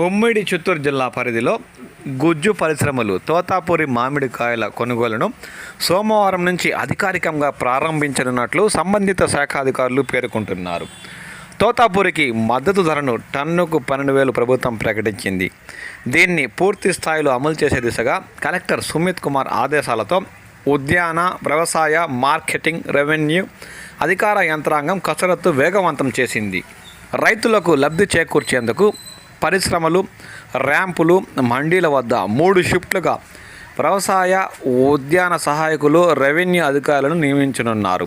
ఉమ్మడి చిత్తూరు జిల్లా పరిధిలో గుజ్జు పరిశ్రమలు తోతాపూరి మామిడికాయల కొనుగోలును సోమవారం నుంచి అధికారికంగా ప్రారంభించనున్నట్లు సంబంధిత శాఖ అధికారులు పేర్కొంటున్నారు. తోతాపూరికి మద్దతు ధరను టన్నుకు పన్నెండు వేలు ప్రభుత్వం ప్రకటించింది. దీన్ని పూర్తి స్థాయిలో అమలు చేసే దిశగా కలెక్టర్ సుమిత్ కుమార్ ఆదేశాలతో ఉద్యాన వ్యవసాయ మార్కెటింగ్ రెవెన్యూ అధికార యంత్రాంగం కసరత్తు వేగవంతం చేసింది. రైతులకు లబ్ధి చేకూర్చేందుకు పరిశ్రమలు ర్యాంపులు మండీల వద్ద మూడు షిఫ్ట్లుగా వ్యవసాయ ఉద్యాన సహాయకులు రెవెన్యూ అధికారులను నియమించనున్నారు.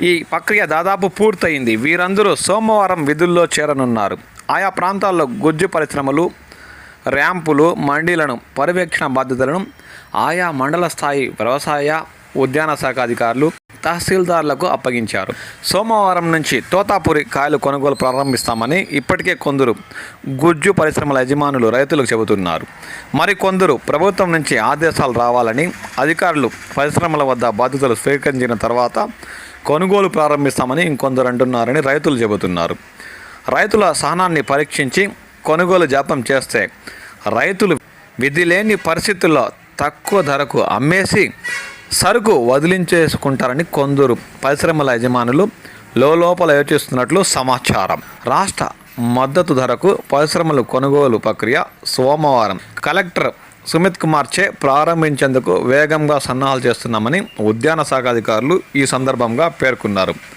ఈ ప్రక్రియ దాదాపు పూర్తయింది. వీరందరూ సోమవారం విధుల్లో చేరనున్నారు. ఆయా ప్రాంతాల్లో గుజ్జు పరిశ్రమలు ర్యాంపులు మండీలను పర్యవేక్షణ బాధ్యతలను ఆయా మండల స్థాయి వ్యవసాయ ఉద్యాన శాఖ అధికారులు తహసీల్దార్లకు అప్పగించారు. సోమవారం నుంచి తోతాపురి కాయలు కొనుగోలు ప్రారంభిస్తామని ఇప్పటికే కొందరు గుజ్జు పరిశ్రమల యజమానులు రైతులకు చెబుతున్నారు. మరికొందరు ప్రభుత్వం నుంచి ఆదేశాలు రావాలని అధికారులు పరిశ్రమల వద్ద బాధ్యతలు స్వీకరించిన తర్వాత కొనుగోలు ప్రారంభిస్తామని ఇంకొందరు అంటున్నారని రైతులు చెబుతున్నారు. రైతుల సహనాన్ని పరీక్షించి కొనుగోలు జాపం చేస్తే రైతులు విధి లేని పరిస్థితుల్లో తక్కువ ధరకు అమ్మేసి సరుకు వదిలించేసుకుంటారని కొందరు పరిశ్రమల యజమానులు లోపల యోచిస్తున్నట్లు సమాచారం. రాష్ట్ర మద్దతు ధరకు పరిశ్రమల కొనుగోలు ప్రక్రియ సోమవారం. కలెక్టర్ సుమిత్ కుమార్ చే ప్రారంభించేందుకు వేగంగా సన్నాహాలు చేస్తున్నామని ఉద్యాన శాఖ అధికారులు ఈ సందర్భంగా పేర్కొన్నారు.